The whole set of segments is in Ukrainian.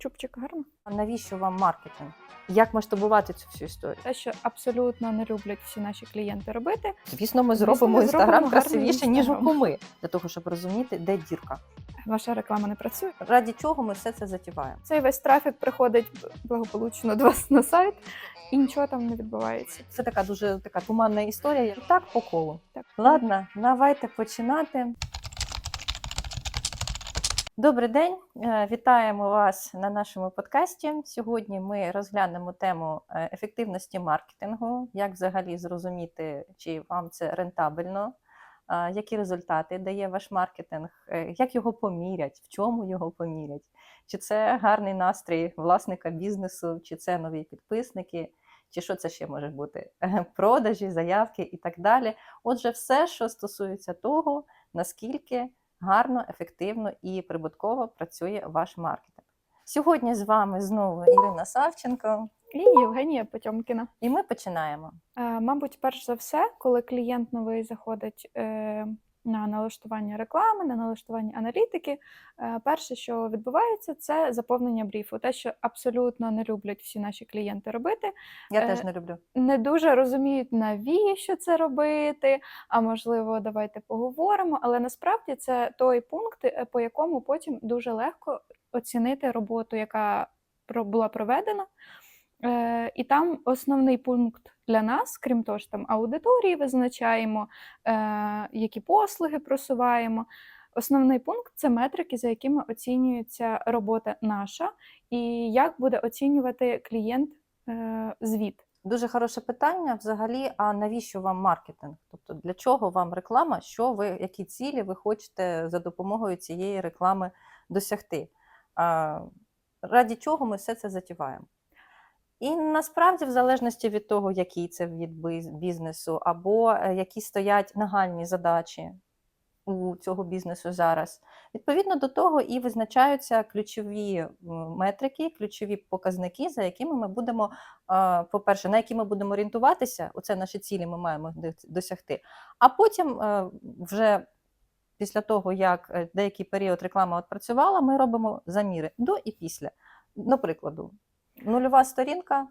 Чубчик гарно. А навіщо вам маркетинг? Як масштабувати цю всю історію? Те, що абсолютно не люблять всі наші клієнти робити. Звісно, ми зробимо інстаграм красивіше, ніж Інстаграм. куми, для того, щоб розуміти, де дірка. Ваша реклама не працює. Раді чого ми все це затіваємо? Цей весь трафік приходить благополучно до вас на сайт, і нічого там не відбувається. Це така дуже така туманна історія. Так по колу. Так. Ладно, давайте починати. Добрий день, Е, вітаємо вас на нашому подкасті. Сьогодні ми розглянемо тему е, ефективності маркетингу, як взагалі зрозуміти, чи вам це рентабельно, які результати дає ваш маркетинг, е, як його помірять, в чому його помірять, чи це гарний настрій власника бізнесу, чи це нові підписники, чи що це ще може бути? Продажі, заявки і так далі. Отже, все, що стосується того, наскільки гарно, ефективно і прибутково працює ваш маркетинг. Сьогодні з вами знову Ірина Савченко, І Євгенія Потьомкіна. і ми починаємо. Е, Мабуть, перш за все, коли клієнт новий заходить е, на налаштування реклами, на налаштування аналітики, е, перше, що відбувається, це заповнення бріфу. Те, що абсолютно не люблять всі наші клієнти робити. Я Е, теж не люблю. не дуже розуміють, навіщо це робити, а можливо, давайте поговоримо. Але насправді це той пункт, е, по якому потім дуже легко оцінити роботу, яка була проведена. Е, І там основний пункт для нас, крім того, що там аудиторії визначаємо, е, які послуги просуваємо. Основний пункт це метрики, за якими оцінюється робота наша, і як буде оцінювати клієнт е, звіт. Дуже хороше питання. Взагалі, а навіщо вам маркетинг? Тобто для чого вам реклама? Що ви, які цілі ви хочете за допомогою цієї реклами досягти? Раді чого ми все це затіваємо? І насправді, в залежності від того, який це від бізнесу, або е, які стоять нагальні задачі у цього бізнесу зараз, відповідно до того і визначаються ключові метрики, ключові показники, за якими ми будемо по-перше, на які ми будемо орієнтуватися, оце наші цілі ми маємо досягти. А потім, е, вже після того, як е, деякий період реклама відпрацювала, ми робимо заміри до і після. До прикладу, нульова сторінка.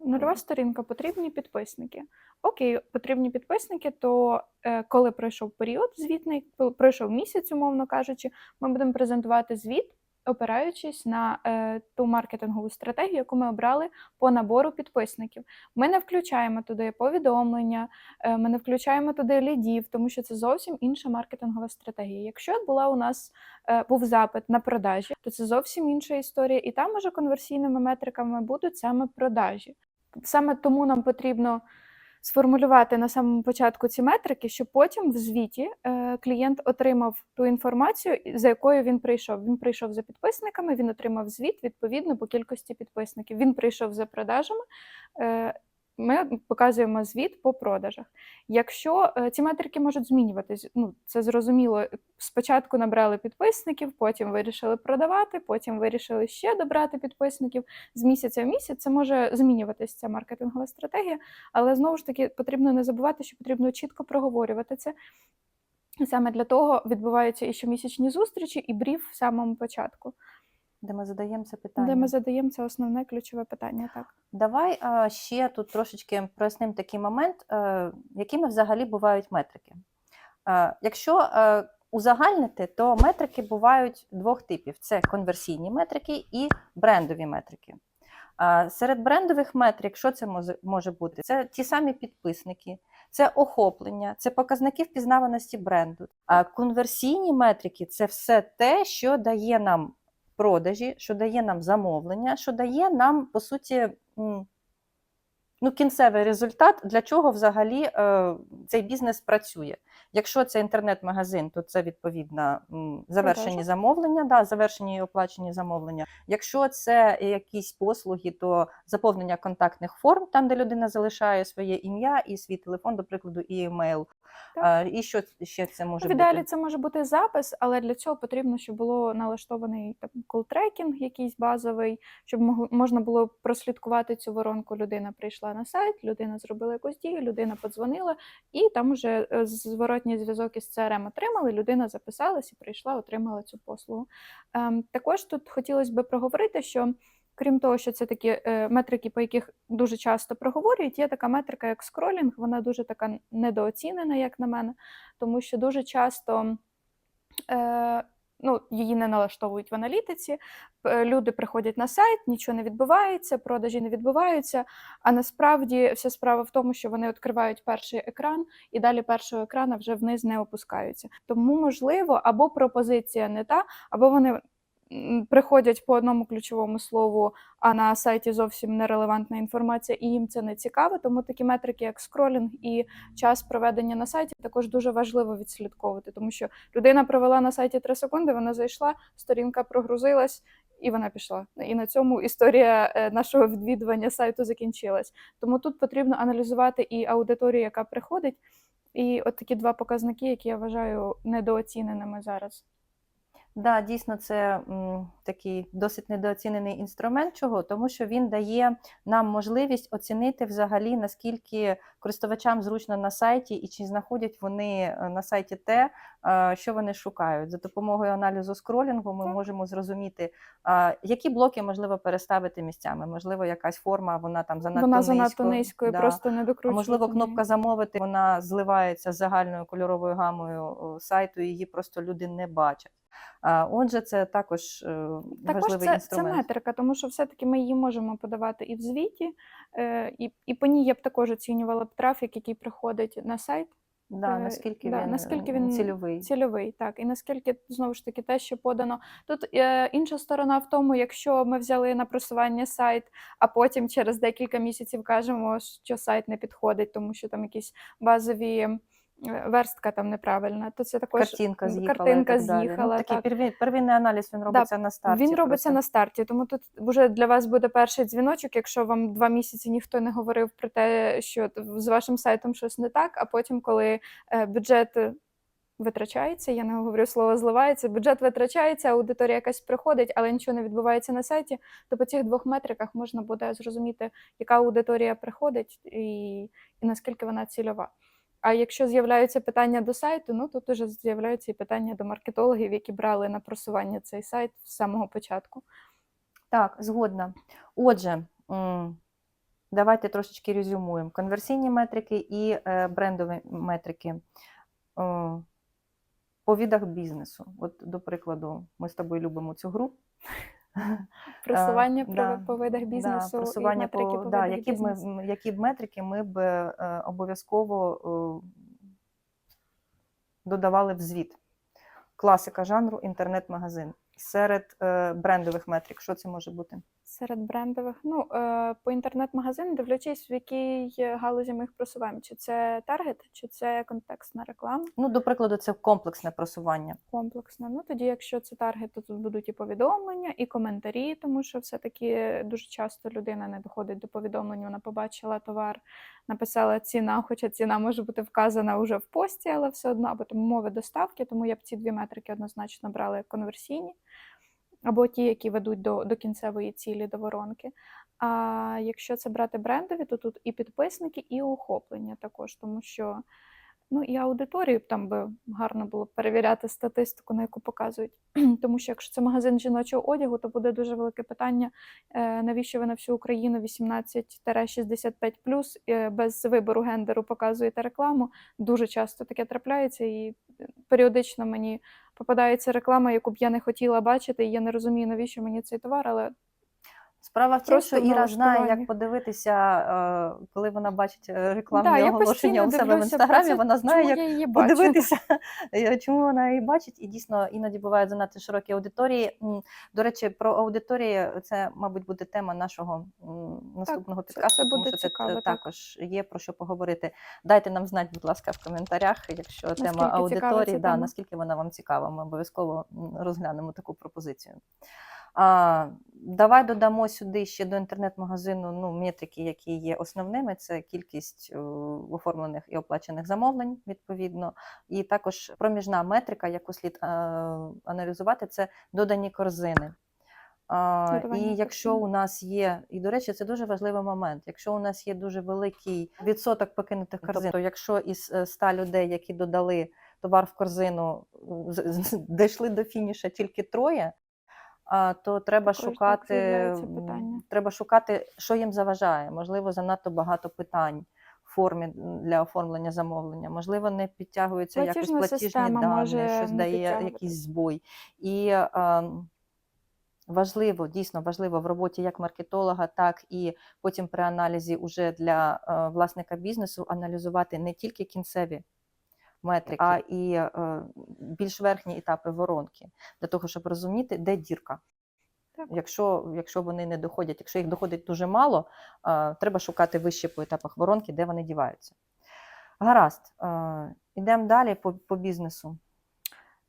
Нульова сторінка потрібні підписники. Окей, потрібні підписники, то е, коли пройшов період звітний, пройшов місяць, умовно кажучи, ми будемо презентувати звіт, опираючись на е, ту маркетингову стратегію, яку ми обрали по набору підписників. Ми не включаємо туди повідомлення, е, ми не включаємо туди лідів, тому що це зовсім інша маркетингова стратегія. Якщо була у нас е, був запит на продажі, то це зовсім інша історія, і там уже конверсійними метриками будуть саме продажі. Саме тому нам потрібно сформулювати на самому початку ці метрики, щоб потім в звіті е, клієнт отримав ту інформацію, за якою він прийшов. Він прийшов за підписниками, він отримав звіт відповідно по кількості підписників. Він прийшов за продажами. Ми показуємо звіт по продажах. Якщо е, ці метрики можуть змінюватись, ну це зрозуміло. Спочатку набрали підписників, потім вирішили продавати, потім вирішили ще добрати підписників. З місяця в місяць це може змінюватися ця маркетингова стратегія, але знову ж таки потрібно не забувати, що потрібно чітко проговорювати це. Саме для того відбуваються і щомісячні зустрічі, і бриф в самому початку, Де ми задаємо це питання. де ми задаємо це основне ключове питання. Так. Давай а, ще тут трошечки прояснимо такий момент, е, якими взагалі бувають метрики. Е, Якщо е, узагальнити, то метрики бувають двох типів: це конверсійні метрики і брендові метрики. Е, Серед брендових метрик, що це може бути? Це ті самі підписники, це охоплення, це показники впізнаваності бренду. А конверсійні метрики це все те, що дає нам продажі, що дає нам замовлення, що дає нам, по суті, ну, кінцевий результат, для чого взагалі е, цей бізнес працює. Якщо це інтернет-магазин, то це відповідно завершені Продажі. замовлення, да, завершені і оплачені замовлення. Якщо це якісь послуги, то заповнення контактних форм, там де людина залишає своє ім'я і свій телефон, до прикладу, і емейл. Так. І що ще це може В ідеалі це може бути запис, але для цього потрібно, щоб було налаштований там колтрекінг якийсь базовий, щоб можна було прослідкувати цю воронку. Людина прийшла на сайт, людина зробила якусь дію, людина подзвонила, і там уже е, зворотній зв'язок із CRM отримали. Людина записалась і прийшла, отримала цю послугу. Ем, також тут хотілося би проговорити, що. Крім того, що це такі е, метрики, по яких дуже часто проговорюють, є така метрика, як скролінг, вона дуже така недооцінена, як на мене, тому що дуже часто е, ну, її не налаштовують в аналітиці. Е, Люди приходять на сайт, нічого не відбувається, продажі не відбуваються. А насправді вся справа в тому, що вони відкривають перший екран і далі першого екрана вже вниз не опускаються. Тому, можливо, або пропозиція не та, або вони. Приходять по одному ключовому слову, а на сайті зовсім нерелевантна інформація, і їм це не цікаво. Тому такі метрики, як скролінг і час проведення на сайті, також дуже важливо відслідковувати, тому що людина провела на сайті 3 секунди, вона зайшла, сторінка прогрузилась. І вона пішла. І на цьому історія е, нашого відвідування сайту закінчилась. Тому тут потрібно аналізувати і аудиторію, яка приходить, і от такі два показники, які я вважаю недооціненими зараз. Да, дійсно, це м, такий досить недооцінений інструмент. Чого? Тому що він дає нам можливість оцінити взагалі, наскільки користувачам зручно на сайті і чи знаходять вони е, на сайті те, е, що вони шукають. За допомогою аналізу скролінгу ми Так. можемо зрозуміти, які блоки можливо переставити місцями. Можливо, якась форма, вона там занадто вона низько. занадто низькою, да. просто не А докручувати. можливо, кнопка замовити вона зливається з загальною кольоровою гамою сайту, і її просто люди не бачать. Отже, це також е, Також важливий це, це метрика, тому що все-таки ми її можемо подавати і в звіті, е, і, і по ній я б також оцінювала б трафік, який приходить на сайт. Да, Е, наскільки, да, він, наскільки він цільовий. Цільовий, так. І наскільки знову ж таки те, що подано. Тут е, інша сторона в тому, якщо ми взяли на просування сайт, а потім через декілька місяців кажемо, що сайт не підходить, тому що там якісь базові верстка там неправильна, то це також Картинка з'їхала. картинка так з'їхала, Ну, такий так. первинний аналіз він робиться на старті. Він робиться просто. на старті, тому тут вже для вас буде перший дзвіночок, якщо вам два місяці ніхто не говорив про те, що з вашим сайтом щось не так. А потім, коли е, бюджет витрачається, я не говорю слово зливається, бюджет витрачається, аудиторія якась приходить, але нічого не відбувається на сайті, то по цих двох метриках можна буде зрозуміти, яка аудиторія приходить і, і наскільки вона цільова. А якщо з'являються питання до сайту, ну тут уже з'являються і питання до маркетологів, які брали на просування цей сайт з самого початку. Так, згодна. Отже, давайте трошечки резюмуємо. Конверсійні метрики і е, брендові метрики. Е, По відах бізнесу. От, до прикладу, ми з тобою любимо цю гру. Просування Е, да, по видах бізнесу Да, просування і метрики по, по, да, які, б ми, які б метрики ми б е, обов'язково е, додавали в звіт. Класика жанру інтернет-магазин. Серед е, брендових метрик, що це може бути? Серед брендових, ну е, по інтернет-магазину, дивлячись, в якій е, галузі ми їх просуваємо, чи це таргет, чи це контекстна реклама Ну, до прикладу, це комплексне просування. комплексна. Ну тоді, якщо це таргет, то тут будуть і повідомлення, і коментарі, тому що все-таки дуже часто людина не доходить до повідомлення. Вона побачила товар, написала ціна, хоча ціна може бути вказана вже в пості, але все одно, або там умови доставки. Тому я б ці дві метрики однозначно брала як конверсійні. Або ті, які ведуть до, до кінцевої цілі, до воронки. А якщо це брати брендові, то тут і підписники, і охоплення також, тому що ну і аудиторію там би гарно було перевіряти статистику, на яку показують. Тому що якщо це магазин жіночого одягу, то буде дуже велике питання, е, навіщо ви на всю Україну 18-65 е, без вибору гендеру показуєте рекламу. Дуже часто таке трапляється, і періодично мені попадається реклама, яку б я не хотіла бачити, і я не розумію, навіщо мені цей товар, але Справа в тім, що Іра знає, як подивитися, е, коли вона бачить е, рекламні да, оголошення у себе в інстаграмі, вона знає, як її подивитися, е, чому вона її бачить, і дійсно іноді бувають занадто широкі аудиторії. До речі, про аудиторії це, мабуть, буде тема нашого наступного це- підкасту, це тому що це цікаво, так. також є про що поговорити. Дайте нам знати, будь ласка, в коментарях, якщо Наскільки тема аудиторії, да, тема. наскільки вона вам цікава. Ми обов'язково розглянемо таку пропозицію. А, Давай додамо сюди ще до інтернет-магазину ну, метрики, які є основними. Це кількість е, оформлених і оплачених замовлень, відповідно. І також проміжна метрика, яку слід е, аналізувати, це додані корзини. А, і якщо у нас є, і до речі, це дуже важливий момент. Якщо у нас є дуже великий відсоток покинутих корзин, то якщо із е, 100 людей, які додали товар в корзину, дійшли до фініша тільки троє, то треба Також шукати, треба шукати, що їм заважає. Можливо, занадто багато питань в формі для оформлення замовлення. Можливо, не підтягуються якось платіжні дані, щось дає якийсь збой. І а, важливо, дійсно важливо в роботі як маркетолога, так і потім при аналізі уже для е, власника бізнесу аналізувати не тільки кінцеві метрики, а і е, більш верхні етапи воронки, для того, щоб розуміти, де дірка. Так. Якщо, якщо вони не доходять, якщо їх доходить дуже мало, е, треба шукати вище по етапах воронки, де вони діваються. Гаразд, е, ідемо далі по, по бізнесу.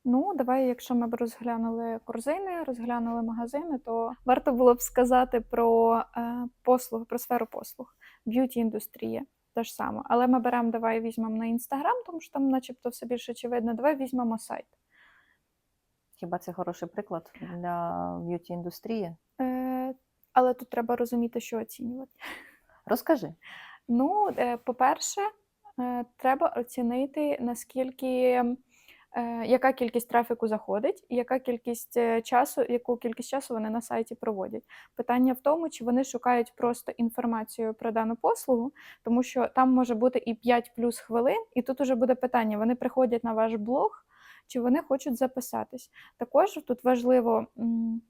Ну, давай, якщо ми б розглянули корзини, розглянули магазини, то варто було б сказати про е, послуги, про сферу послуг, б'юті індустрія. Те ж саме. Але ми беремо, давай візьмемо на інстаграм, тому що там, начебто, все більш очевидно. Давай візьмемо сайт. Хіба це хороший приклад для б'юті індустрії? Е, але тут треба розуміти, що оцінювати. Розкажи. Ну, е, по-перше, е, треба оцінити, наскільки яка кількість трафіку заходить, і яка кількість е, часу, яку кількість часу вони на сайті проводять. Питання в тому, чи вони шукають просто інформацію про дану послугу, тому що там може бути і 5 плюс хвилин, і тут уже буде питання: вони приходять на ваш блог. Чи вони хочуть записатись? Також тут важливо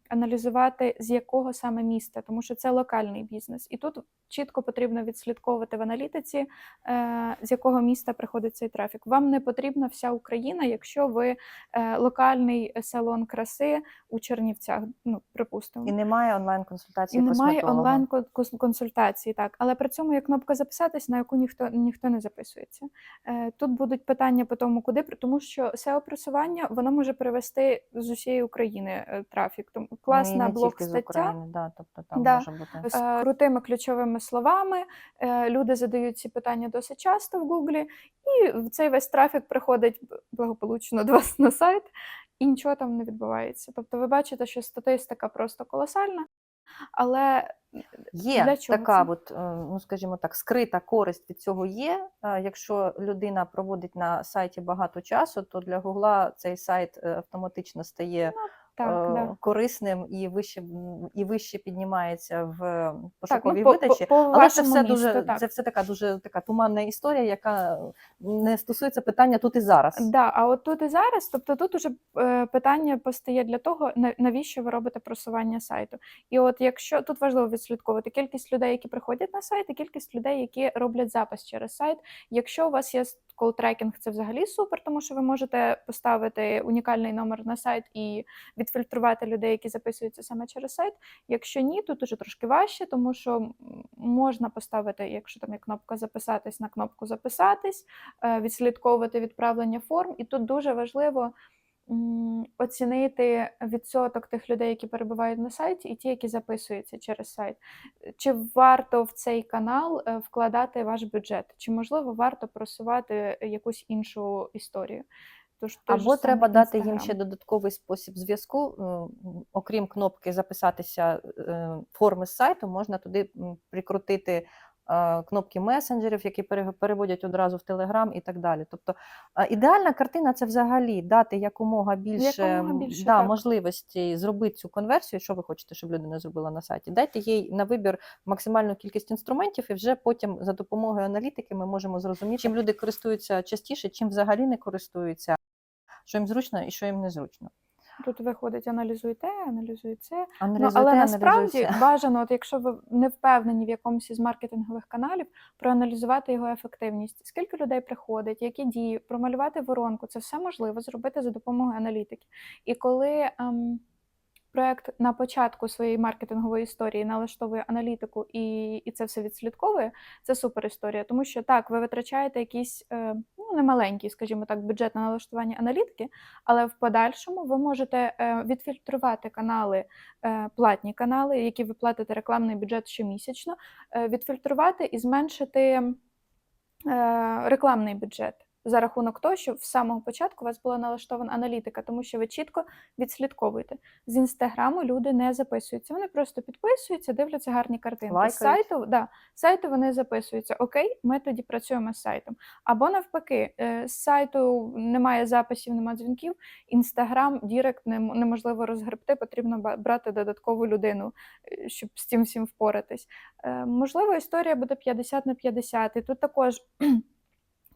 аналізувати, з якого саме міста, тому що це локальний бізнес. І тут чітко потрібно відслідковувати в аналітиці, е, з якого міста приходить цей трафік. Вам не потрібна вся Україна, якщо ви е, локальний салон краси у Чернівцях, ну припустимо. І немає онлайн-консультації І немає онлайн-консультації, так. Але при цьому є кнопка записатись, на яку ніхто ніхто не записується. Е, Тут будуть питання по тому, куди тому, що SEO просування воно може привести з усієї України е, трафік. Тому Ну, класна не блог з стаття України, да, тобто там Да. може бути. з крутими ключовими словами. Е, Люди задають ці питання досить часто в Гуглі, і цей весь трафік приходить благополучно до вас на сайт, і нічого там не відбувається. Тобто, ви бачите, що статистика просто колосальна, але Є Для чого така, це? от, е, ну скажімо так, скрита користь від цього є. Е, Якщо людина проводить на сайті багато часу, то для Гугла цей сайт е, автоматично стає так, е, да. корисним і вище і вище піднімається в Так, пошуковій ну, по, по, видачі. по Але це все місту, дуже так. це все така дуже така туманна історія, яка не стосується питання тут і зараз. Да, а от тут і зараз, тобто тут уже е, питання постає для того, на- навіщо ви робите просування сайту. І от якщо тут важливо відслідковувати кількість людей, які приходять на сайт, і кількість людей, які роблять запис через сайт. Якщо у вас є колл-трекінг, це взагалі супер, тому що ви можете поставити унікальний номер на сайт і відфільтрувати людей, які записуються саме через сайт. Якщо ні, тут уже трошки важче, тому що можна поставити, якщо там є кнопка записатись на кнопку записатись, е, відслідковувати відправлення форм. І тут дуже важливо оцінити відсоток тих людей, які перебувають на сайті, і ті, які записуються через сайт. Чи варто в цей канал е, вкладати ваш бюджет? Чи можливо варто просувати якусь іншу історію? Тож Або треба дати їм ще додатковий спосіб зв'язку. Окрім кнопки записатися е, форми з сайту, можна туди прикрутити е, кнопки месенджерів, які переводять одразу в Телеграм і так далі. Тобто е, ідеальна картина це взагалі дати якомога більше, Якомога більше, да, так. можливості зробити цю конверсію, що ви хочете, щоб людина зробила на сайті. Дайте їй на вибір максимальну кількість інструментів, і вже потім за допомогою аналітики ми можемо зрозуміти, чим люди користуються частіше, чим взагалі не користуються, що їм зручно і що їм не зручно. Тут виходить, аналізуй те, аналізуй це. Ну, але насправді аналізуйте. бажано, от якщо ви не впевнені в якомусь із маркетингових каналів, проаналізувати його ефективність, скільки людей приходить, які дії, промалювати воронку, це все можливо зробити за допомогою аналітики. І коли ем, проект на початку своєї маркетингової історії налаштовує аналітику і, і це все відслідковує, це супер історія, тому що так, ви витрачаєте якісь, е, ну не маленький, скажімо так, бюджет на налаштування аналітики, але в подальшому ви можете е, відфільтрувати канали, е, платні канали, які ви платите рекламний бюджет щомісячно, е, відфільтрувати і зменшити рекламний бюджет за рахунок того, що в самого початку у вас була налаштована аналітика, тому що ви чітко відслідковуєте. З інстаграму люди не записуються, вони просто підписуються, дивляться гарні картинки. З сайту, да, з сайту вони записуються. Окей, ми тоді працюємо з сайтом. Або навпаки, е, з сайту немає записів, немає дзвінків. Інстаграм, Дірект неможливо розгребти, потрібно брати додаткову людину, е, щоб з цим всім впоратись. Е, Можливо, історія буде 50 на 50. І тут також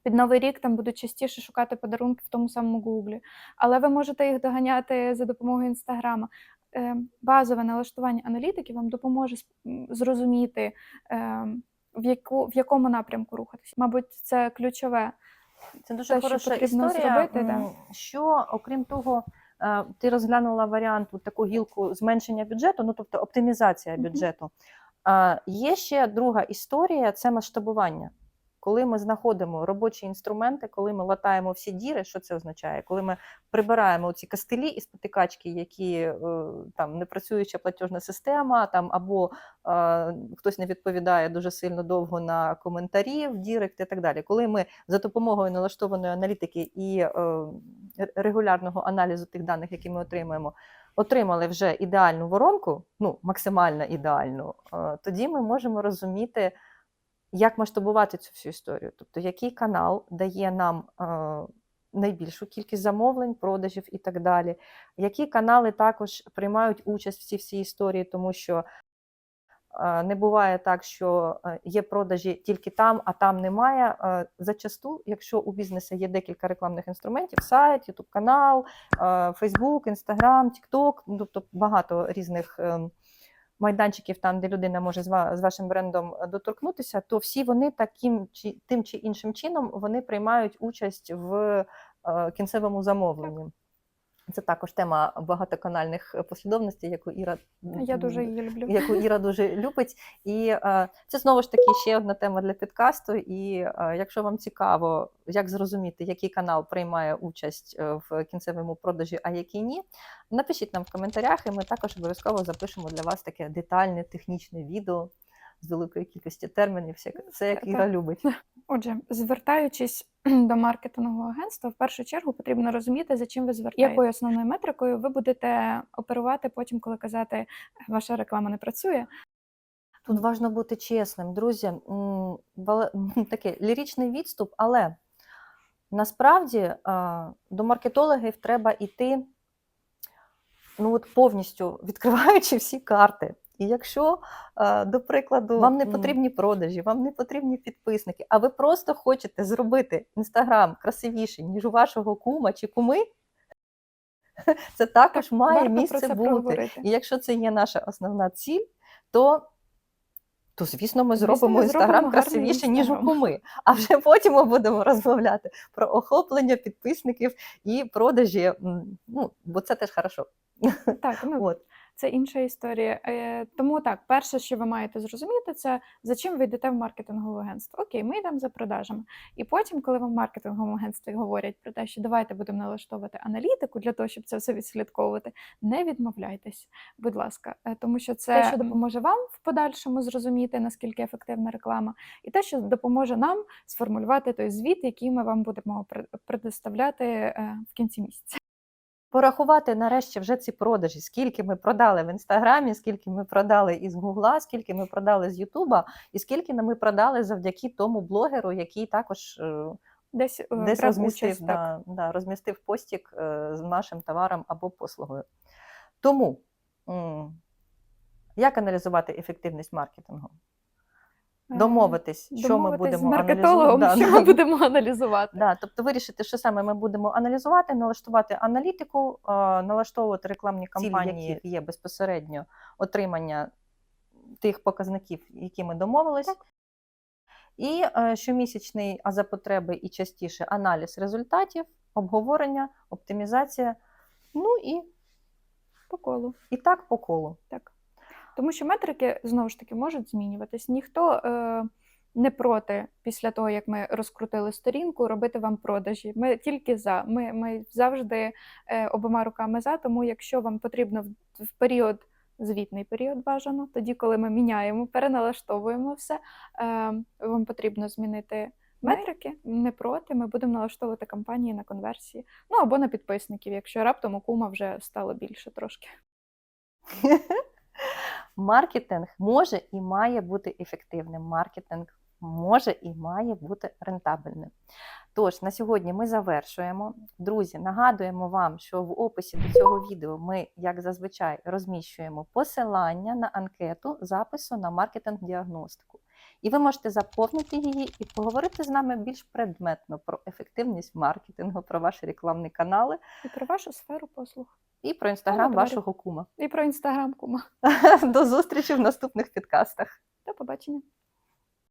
під новий рік там будуть частіше шукати подарунки в тому самому Гуглі, але ви можете їх доганяти за допомогою інстаграма. Е, Базове налаштування аналітики вам допоможе зрозуміти, е, в, яку, в якому напрямку рухатись. Мабуть, це ключове. Це дуже Те, хороша потрібно історія. зробити, да. Що, окрім того, е, ти розглянула варіант таку гілку зменшення бюджету, ну тобто оптимізація бюджету. А, Є ще друга історія це масштабування. Коли ми знаходимо робочі інструменти, коли ми латаємо всі діри, що це означає? Коли ми прибираємо ці кастелі і спотикачки, які е, там непрацююча платіжна система, там або е, хтось не відповідає дуже сильно довго на коментарі в Дірект і так далі. Коли ми за допомогою налаштованої аналітики і е, регулярного аналізу тих даних, які ми отримуємо, отримали вже ідеальну воронку, ну максимально ідеальну, е, тоді ми можемо розуміти, як масштабувати цю всю історію. Тобто, який канал дає нам е, найбільшу кількість замовлень, продажів і так далі. Які канали також приймають участь в цій всій історії, тому що е, не буває так, що е, є продажі тільки там, а там немає. Зачасту, якщо у бізнесу є декілька рекламних інструментів, сайт, YouTube канал, Instagram, TikTok, ну, тобто багато різних. Майданчиків там, де людина може з вашим брендом е, доторкнутися, то всі вони таким чи тим чи іншим чином вони приймають участь в е, кінцевому замовленні. Це також тема багатоканальних послідовностей, яку Іра Я дуже її люблю. яку Іра дуже любить. І е, це знову ж таки ще одна тема для підкасту. І е, якщо вам цікаво, як зрозуміти, який канал приймає участь е, в кінцевому продажі, а який ні, напишіть нам в коментарях, і ми також обов'язково запишемо для вас таке детальне технічне відео з великої кількості термінів, все, все як Іра любить. Отже, звертаючись до маркетингового агентства, в першу чергу потрібно розуміти, за чим ви звертаєтесь. Якою основною метрикою ви будете оперувати потім, коли казати, ваша реклама не працює. Тут важливо бути чесним, друзі. Такий ліричний відступ, але насправді до маркетологів треба йти ну, от повністю відкриваючи всі карти. І якщо, до прикладу, вам не потрібні продажі, вам не потрібні підписники, а ви просто хочете зробити інстаграм красивіший, ніж у вашого кума чи куми, це також має Варто місце бути. проговорити. І якщо це є наша основна ціль, то, то звісно, ми зробимо інстаграм красивіше, ніж у куми. А вже потім ми будемо розмовляти про охоплення підписників і продажі. Ну, бо це теж хорошо. Так, ну От. Це інша історія. Е, Тому так, перше, що ви маєте зрозуміти, це за чим ви йдете в маркетингове агентство. Окей, ми йдемо за продажами. І потім, коли вам в маркетинговому агентстві говорять про те, що давайте будемо налаштовувати аналітику для того, щоб це все відслідковувати, не відмовляйтесь, будь ласка, Е, тому що це те, що допоможе вам в подальшому зрозуміти, наскільки ефективна реклама, і те, що допоможе нам сформулювати той звіт, який ми вам будемо пред- предоставляти е, в кінці місяця. Порахувати нарешті вже ці продажі, скільки ми продали в інстаграмі, скільки ми продали із Гугла, скільки ми продали з Ютуба, і скільки ми продали завдяки тому блогеру, який також е, Десь, е, десь розмістив, участь, да, да, розмістив постік е, з нашим товаром або послугою. Тому як аналізувати ефективність маркетингу? Е, Домовитись, що ми будемо з маркетологом, аналізувати. що ми будемо аналізувати. Да, тобто вирішити, що саме ми будемо аналізувати, налаштувати аналітику, е, налаштовувати рекламні кампанії, які є безпосередньо отримання тих показників, які ми домовились. Так. І е, щомісячний, а за потреби і частіше аналіз результатів, обговорення, оптимізація. Ну і, По колу. і так по колу. Так. Тому що метрики знову ж таки можуть змінюватись. Ніхто е, не проти після того, як ми розкрутили сторінку, робити вам продажі. Ми тільки за. Ми, ми завжди е, обома руками за. Тому, якщо вам потрібно в, в період, звітний період бажано, тоді, коли ми міняємо, переналаштовуємо все, е, вам потрібно змінити. Метрики не проти, ми будемо налаштовувати кампанії на конверсії. Ну або на підписників, якщо раптом у кума вже стало більше трошки. Маркетинг може і має бути ефективним. Маркетинг може і має бути рентабельним. Тож на сьогодні ми завершуємо. Друзі, нагадуємо вам, що в описі до цього відео ми, як зазвичай, розміщуємо посилання на анкету запису на маркетинг-діагностику. І ви можете заповнити її і поговорити з нами більш предметно про ефективність маркетингу, про ваші рекламні канали І про вашу сферу послуг. І про інстаграм вашого кума. І про інстаграм кума. До зустрічі в наступних підкастах. До побачення.